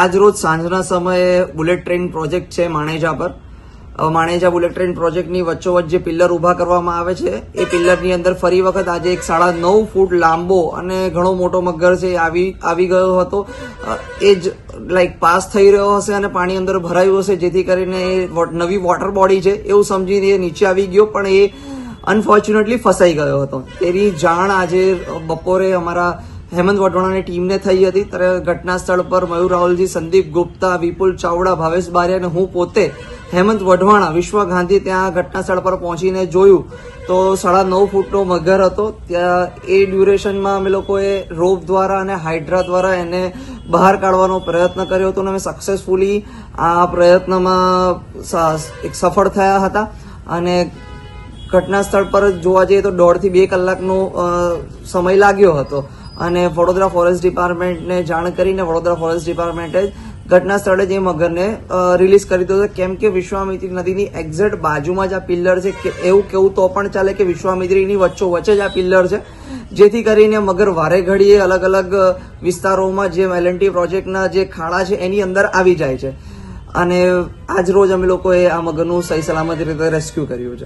આજ રોજ સાંજના સમયે બુલેટ ટ્રેન પ્રોજેક્ટ છે માણેજા પર. માણેજા બુલેટ ટ્રેન પ્રોજેક્ટની વચ્ચોવચ્ચ જે પિલ્લર ઊભા કરવામાં આવે છે, એ પિલ્લરની અંદર ફરી વખત આજે એક સાડા નવ ફૂટ લાંબો અને ઘણો મોટો મગર છે આવી આવી ગયો હતો. એ જ લાઈક પાસ થઈ રહ્યો હશે અને પાણી અંદર ભરાયું હશે, જેથી કરીને એ નવી વોટર બોડી છે, એવું સમજીને એ નીચે આવી ગયો, પણ એ અનફોર્ચ્યુનેટલી ફસાઈ ગયો હતો. તેની જાણ આજે બપોરે અમારા હેમંત વઢવાણાની ટીમને થઈ હતી. ત્યારે ઘટના સ્થળ પર મયુર રાહુલજી, સંદીપ ગુપ્તા, વિપુલ ચાવડા, ભાવેશ બારિયા અને હું પોતે હેમંત વઢવાણા, વિશ્વ ગાંધી ત્યાં ઘટના સ્થળ પર પહોંચીને જોયું. તો સાડા નવ ફૂટનો મગર હતો. ત્યાં એ ડ્યુરેશનમાં અમે લોકોએ રોપ દ્વારા અને હાઇડ્રા દ્વારા એને બહાર કાઢવાનો પ્રયત્ન કર્યો હતો અને અમે સક્સેસફુલી આ પ્રયત્નમાં એક સફળ થયા હતા. અને ઘટના સ્થળ પર જોવા જઈએ તો દોઢથી બે કલાકનો સમય લાગ્યો હતો. અને વડોદરા ફોરેસ્ટ ડિપાર્ટમેન્ટને જાણ કરીને વડોદરા ફોરેસ્ટ ડિપાર્ટમેન્ટે ઘટના સ્થળે જે મગરને રિલીઝ કરી દીધો હતો. કેમ કે વિશ્વામિત્રી નદીની એક્ઝેક્ટ બાજુમાં જ આ પિલ્લર છે. કે એવું કેવું તો પણ ચાલે કે વિશ્વામિત્રીની વચ્ચો વચ્ચે જ આ પિલ્લર છે. જેથી કરીને મગર વારે ઘડીએ અલગ અલગ વિસ્તારોમાં જે એલએનટી પ્રોજેક્ટના જે ખાડા છે એની અંદર આવી જાય છે. અને આજ રોજ અમે લોકોએ આ મગરનું સહી સલામત રીતે રેસ્ક્યુ કર્યું છે.